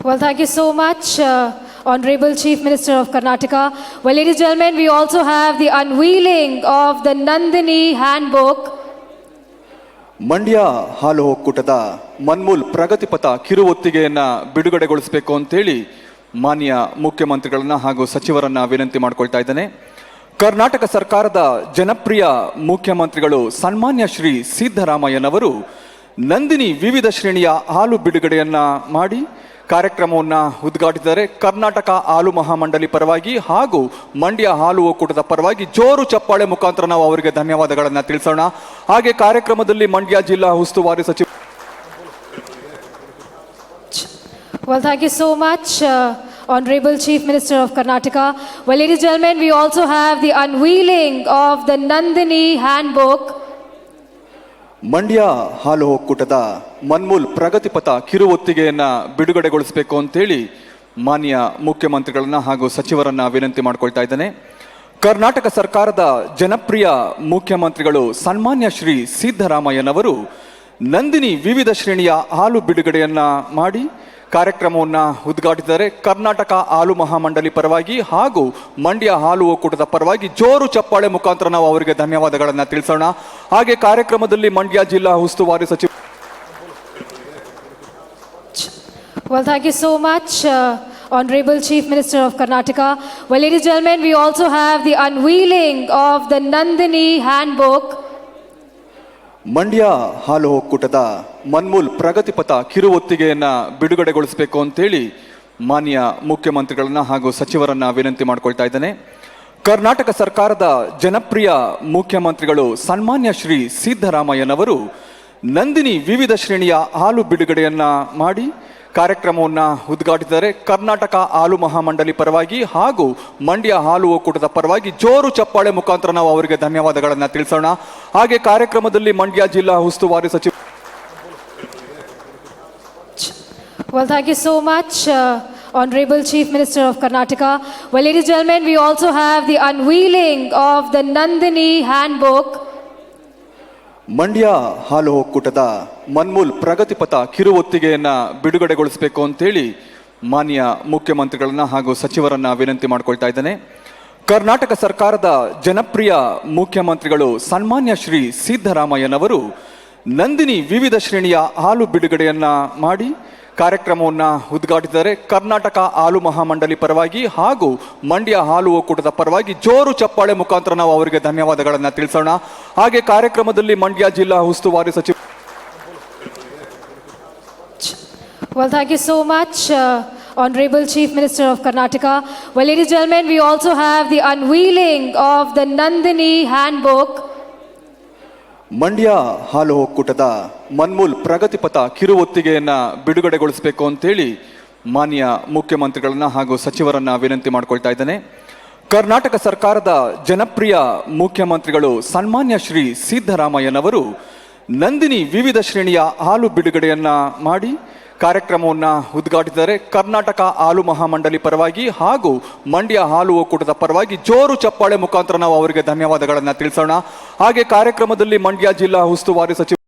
Well, thank you so much, uh, Honorable Chief Minister of Karnataka. Well, ladies and gentlemen, we also have the unveiling of the Nandini Handbook. Mandya ಹಾಲು ಒಕ್ಕೂಟದ ಮನ್ಮೂಲ್ ಪ್ರಗತಿಪಥ ಕಿರುವೊತ್ತಿಗೆಯನ್ನ ಬಿಡುಗಡೆಗೊಳಿಸಬೇಕು ಅಂತೇಳಿ ಮಾನ್ಯ ಮುಖ್ಯಮಂತ್ರಿಗಳನ್ನ ಹಾಗೂ ಸಚಿವರನ್ನ ವಿನಂತಿ ಮಾಡ್ಕೊಳ್ತಾ ಇದ್ದೇನೆ ಕರ್ನಾಟಕ ಸರ್ಕಾರದ ಜನಪ್ರಿಯ ಮುಖ್ಯಮಂತ್ರಿಗಳು ಸನ್ಮಾನ್ಯ ಶ್ರೀ ಸಿದ್ದರಾಮಯ್ಯನವರು ನಂದಿನಿ ವಿವಿಧ ಶ್ರೇಣಿಯ ಹಾಲು ಬಿಡುಗಡೆಯನ್ನು ಮಾಡಿ ಕಾರ್ಯಕ್ರಮವನ್ನು ಉದ್ಘಾಟಿಸಿದರೆ ಕರ್ನಾಟಕ ಹಾಲು ಮಹಾಮಂಡಳಿ ಪರವಾಗಿ ಹಾಗೂ ಮಂಡ್ಯ ಹಾಲು ಒಕ್ಕೂಟದ ಪರವಾಗಿ ಜೋರು ಚಪ್ಪಾಳೆ ಮುಖಾಂತರ ನಾವು ಅವರಿಗೆ ಧನ್ಯವಾದಗಳನ್ನು ತಿಳಿಸೋಣ ಹಾಗೆ ಕಾರ್ಯಕ್ರಮದಲ್ಲಿ ಮಂಡ್ಯ ಜಿಲ್ಲಾ ಉಸ್ತುವಾರಿ ಸಚಿವ Well, thank you so much, uh, Honorable Chief Minister of Karnataka. Well, ladies and gentlemen, we also have the unveiling of the Nandini Handbook. Mandya ಹಾಲು ಒಕ್ಕೂಟದ ಮನ್ಮೂಲ್ ಪ್ರಗತಿಪಥ ಕಿರುವೊತ್ತಿಗೆಯನ್ನ ಬಿಡುಗಡೆಗೊಳಿಸಬೇಕು ಅಂತೇಳಿ ಮಾನ್ಯ ಮುಖ್ಯಮಂತ್ರಿಗಳನ್ನ ಹಾಗೂ ಸಚಿವರನ್ನ ವಿನಂತಿ ಮಾಡ್ಕೊಳ್ತಾ ಇದ್ದೇನೆ. ಕರ್ನಾಟಕ ಸರ್ಕಾರದ ಜನಪ್ರಿಯ ಮುಖ್ಯಮಂತ್ರಿಗಳು ಸನ್ಮಾನ್ಯ ಶ್ರೀ ಸಿದ್ದರಾಮಯ್ಯನವರು ನಂದಿನಿ ವಿವಿಧ ಶ್ರೇಣಿಯ ಹಾಲು ಬಿಡುಗಡೆಯನ್ನ ಮಾಡಿ ಕಾರ್ಯಕ್ರಮವನ್ನ ಉದ್ಘಾಟಿಸಿದ್ದಾರೆ ಕರ್ನಾಟಕ ಹಾಲು ಮಹಾಮಂಡಳಿ ಪರವಾಗಿ ಹಾಗೂ ಮಂಡ್ಯ ಹಾಲು ಒಕ್ಕೂಟದ ಪರವಾಗಿ ಜೋರು ಚಪ್ಪಾಳೆ ಮುಖಾಂತರ ನಾವು ಅವರಿಗೆ ಧನ್ಯವಾದಗಳನ್ನು ತಿಳಿಸೋಣ ಹಾಗೆ ಕಾರ್ಯಕ್ರಮದಲ್ಲಿ ಮಂಡ್ಯ ಜಿಲ್ಲಾ ಉಸ್ತುವಾರಿ ಸಚಿವ Well, thank you so much, uh, Honorable Chief Minister of Karnataka. Well, ladies and gentlemen, we also have the unveiling of the Nandini Handbook. Mandya ಹಾಲು ಒಕ್ಕೂಟದ ಮನ್ಮೂಲ್ ಪ್ರಗತಿಪಥ ಕಿರುವೊತ್ತಿಗೆಯನ್ನ ಬಿಡುಗಡೆಗೊಳಿಸಬೇಕು ಅಂತೇಳಿ ಮಾನ್ಯ ಮುಖ್ಯಮಂತ್ರಿಗಳನ್ನ ಹಾಗೂ ಸಚಿವರನ್ನ ವಿನಂತಿ ಮಾಡ್ಕೊಳ್ತಾ ಇದ್ದೇನೆ. ಕರ್ನಾಟಕ ಸರ್ಕಾರದ ಜನಪ್ರಿಯ ಮುಖ್ಯಮಂತ್ರಿಗಳು ಸನ್ಮಾನ್ಯ ಶ್ರೀ ಸಿದ್ದರಾಮಯ್ಯನವರು ನಂದಿನಿ ವಿವಿಧ ಶ್ರೇಣಿಯ ಹಾಲು ಬಿಡುಗಡೆಯನ್ನ ಮಾಡಿ ಕಾರ್ಯಕ್ರಮವನ್ನ ಉದ್ಘಾಟಿಸಿದ್ದಾರೆ ಕರ್ನಾಟಕ ಹಾಲು ಮಹಾಮಂಡಳಿ ಪರವಾಗಿ ಹಾಗೂ ಮಂಡ್ಯ ಹಾಲು ಒಕ್ಕೂಟದ ಪರವಾಗಿ ಜೋರು ಚಪ್ಪಾಳೆ ಮುಖಾಂತರ ನಾವು ಅವರಿಗೆ ಧನ್ಯವಾದಗಳನ್ನು ತಿಳಿಸೋಣ ಹಾಗೆ ಕಾರ್ಯಕ್ರಮದಲ್ಲಿ ಮಂಡ್ಯ ಜಿಲ್ಲಾ ಉಸ್ತುವಾರಿ ಸಚಿವ Well, thank you so much, uh, Honorable Chief Minister of Karnataka. Well, ladies and gentlemen, we also have the unveiling of the Nandini Handbook. Mandya ಹಾಲು ಒಕ್ಕೂಟದ ಮನ್ಮೂಲ್ ಪ್ರಗತಿಪಥ ಕಿರುವೊತ್ತಿಗೆಯನ್ನ ಬಿಡುಗಡೆಗೊಳಿಸಬೇಕು ಅಂತೇಳಿ ಮಾನ್ಯ ಮುಖ್ಯಮಂತ್ರಿಗಳನ್ನ ಹಾಗೂ ಸಚಿವರನ್ನ ವಿನಂತಿ ಮಾಡ್ಕೊಳ್ತಾ ಇದ್ದೇನೆ. ಕರ್ನಾಟಕ ಸರ್ಕಾರದ ಜನಪ್ರಿಯ ಮುಖ್ಯಮಂತ್ರಿಗಳು ಸನ್ಮಾನ್ಯ ಶ್ರೀ ಸಿದ್ದರಾಮಯ್ಯನವರು ನಂದಿನಿ ವಿವಿಧ ಶ್ರೇಣಿಯ ಹಾಲು ಬಿಡುಗಡೆಯನ್ನ ಮಾಡಿ ಕಾರ್ಯಕ್ರಮವನ್ನ ಉದ್ಘಾಟಿಸಿದರೆ ಕರ್ನಾಟಕ ಹಾಲು ಮಹಾಮಂಡಳಿ ಪರವಾಗಿ ಹಾಗೂ ಮಂಡ್ಯ ಹಾಲು ಒಕ್ಕೂಟದ ಪರವಾಗಿ ಜೋರು ಚಪ್ಪಾಳೆ ಮುಖಾಂತರ ನಾವು ಅವರಿಗೆ ಧನ್ಯವಾದಗಳನ್ನು ತಿಳಿಸೋಣ ಹಾಗೆ ಕಾರ್ಯಕ್ರಮದಲ್ಲಿ ಮಂಡ್ಯ ಜಿಲ್ಲಾ ಉಸ್ತುವಾರಿ ಸಚಿವ Well, thank you so much, uh, Honorable Chief Minister of Karnataka. Well, ladies and gentlemen, we also have the unveiling of the Nandini Handbook. Mandya ಹಾಲು ಒಕ್ಕೂಟದ ಮನ್ಮೂಲ್ ಪ್ರಗತಿಪಥ ಕಿರುವೊತ್ತಿಗೆಯನ್ನ ಬಿಡುಗಡೆಗೊಳಿಸಬೇಕು ಅಂತೇಳಿ ಮಾನ್ಯ ಮುಖ್ಯಮಂತ್ರಿಗಳನ್ನ ಹಾಗೂ ಸಚಿವರನ್ನ ವಿನಂತಿ ಮಾಡ್ಕೊಳ್ತಾ ಇದ್ದೇನೆ. ಕರ್ನಾಟಕ ಸರ್ಕಾರದ ಜನಪ್ರಿಯ ಮುಖ್ಯಮಂತ್ರಿಗಳು ಸನ್ಮಾನ್ಯ ಶ್ರೀ ಸಿದ್ದರಾಮಯ್ಯನವರು ನಂದಿನಿ ವಿವಿಧ ಶ್ರೇಣಿಯ ಹಾಲು ಬಿಡುಗಡೆಯನ್ನು ಮಾಡಿ ಕಾರ್ಯಕ್ರಮವನ್ನ ಉದ್ಘಾಟಿಸಿದರೆ ಕರ್ನಾಟಕ ಹಾಲು ಮಹಾಮಂಡಲಿ ಪರವಾಗಿ ಹಾಗೂ ಮಂಡ್ಯ ಹಾಲು ಒಕ್ಕೂಟದ ಪರವಾಗಿ ಜೋರು ಚಪ್ಪಾಳೆ ಮುಖಾಂತರ ನಾವು ಅವರಿಗೆ ಧನ್ಯವಾದಗಳನ್ನ ತಿಳಿಸೋಣ. ಹಾಗೆ ಕಾರ್ಯಕ್ರಮದಲ್ಲಿ ಮಂಡ್ಯ ಜಿಲ್ಲಾ ಉಸ್ತುವಾರಿ ಸಚಿವ